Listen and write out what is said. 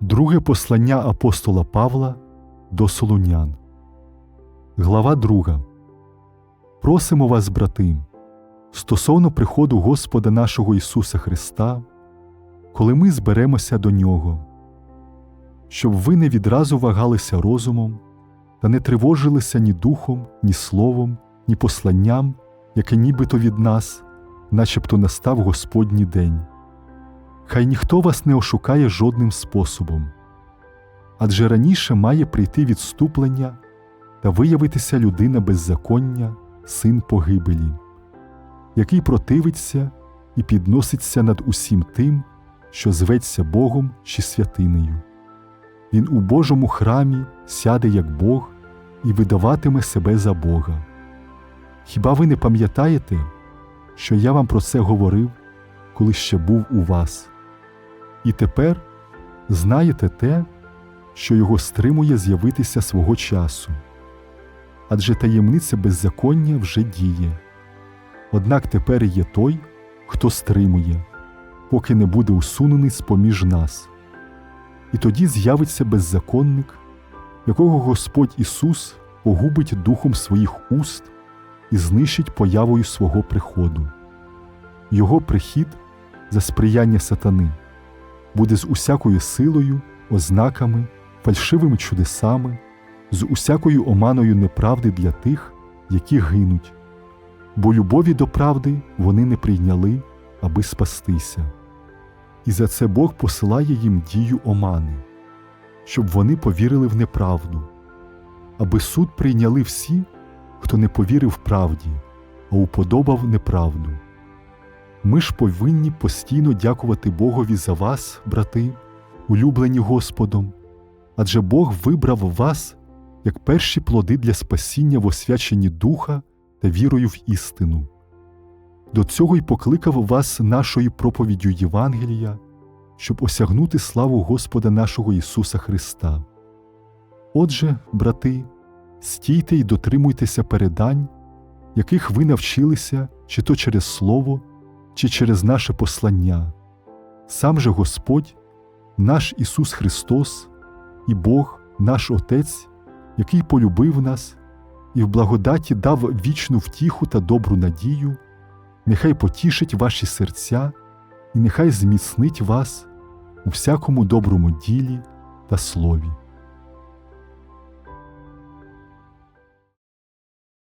Друге послання апостола Павла до Солунян. Глава 2. Просимо вас, брати, стосовно приходу Господа нашого Ісуса Христа, коли ми зберемося до Нього, щоб ви не відразу вагалися розумом та не тривожилися ні духом, ні словом, ні посланням, яке нібито від нас, начебто настав Господній день. Хай ніхто вас не ошукає жодним способом. Адже раніше має прийти відступлення та виявитися людина беззаконня, син погибелі, який противиться і підноситься над усім тим, що зветься Богом чи святинею. Він у Божому храмі сяде як Бог і видаватиме себе за Бога. Хіба ви не пам'ятаєте, що я вам про це говорив, коли ще був у вас? І тепер знаєте те, що його стримує з'явитися свого часу. Адже таємниця беззаконня вже діє. Однак тепер є той, хто стримує, поки не буде усунений з поміж нас. І тоді з'явиться беззаконник, якого Господь Ісус погубить духом своїх уст і знищить появою свого приходу. Його прихід за сприяння сатани буде з усякою силою, ознаками, фальшивими чудесами, з усякою оманою неправди для тих, які гинуть, бо любові до правди вони не прийняли, аби спастися. І за це Бог посилає їм дію омани, щоб вони повірили в неправду, аби суд прийняли всі, хто не повірив правді, а уподобав неправду. Ми ж повинні постійно дякувати Богові за вас, брати, улюблені Господом, адже Бог вибрав вас як перші плоди для спасіння в освяченні Духа та вірою в істину. До цього й покликав вас нашою проповіддю Євангелія, щоб осягнути славу Господа нашого Ісуса Христа. Отже, брати, стійте й дотримуйтеся передань, яких ви навчилися чи то через Слово, чи через наше послання. Сам же Господь, наш Ісус Христос і Бог, наш Отець, який полюбив нас і в благодаті дав вічну втіху та добру надію, нехай потішить ваші серця і нехай зміцнить вас у всякому доброму ділі та слові.